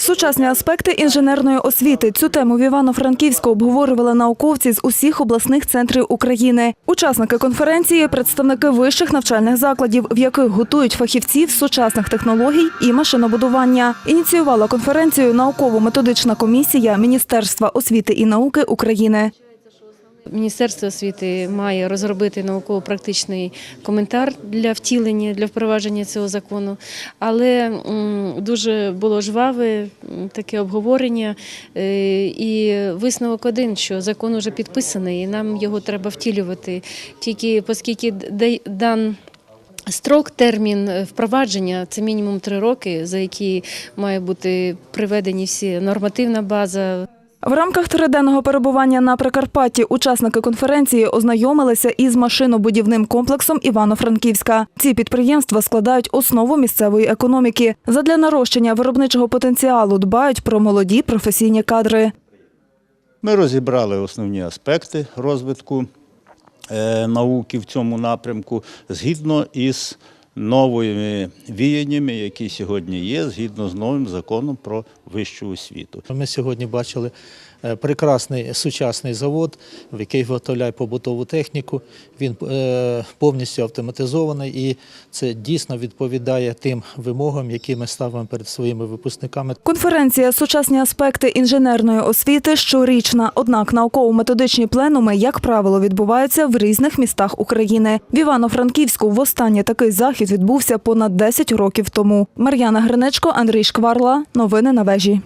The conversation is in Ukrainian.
Сучасні аспекти інженерної освіти. Цю тему в Івано-Франківську обговорювали науковці з усіх обласних центрів України. Учасники конференції – представники вищих навчальних закладів, в яких готують фахівців сучасних технологій і машинобудування. Ініціювала конференцію науково-методична комісія Міністерства освіти і науки України. Міністерство освіти має розробити науково-практичний коментар для втілення, для впровадження цього закону, але дуже було жваве таке обговорення е, і висновок один, що закон вже підписаний, і нам його треба втілювати. Тільки оскільки дан Строк, термін е, впровадження це мінімум три роки, за які має бути приведені всі нормативна база, В рамках триденного перебування на Прикарпатті учасники конференції ознайомилися із машинобудівним комплексом Івано-Франківська. Ці підприємства складають основу місцевої економіки. Задля нарощення виробничого потенціалу дбають про молоді професійні кадри. Ми розібрали основні аспекти розвитку е, науки в цьому напрямку згідно із новими віяннями, які сьогодні є, згідно з новим законом про вищу освіту. Ми сьогодні бачили е, прекрасний сучасний завод, в який виготовляє побутову техніку. Він е, повністю автоматизований і це дійсно відповідає тим вимогам, які ми ставимо перед своїми випускниками. Конференція Сучасні аспекти інженерної освіти щорічна. Однак науково-методичні пленуми, як правило, відбуваються в різних містах України. В Івано-Франківську востаннє такий захід відбувся понад 10 років тому. Мар'яна Гринечко, Андрій Шкварла. Новини на вежі продажі.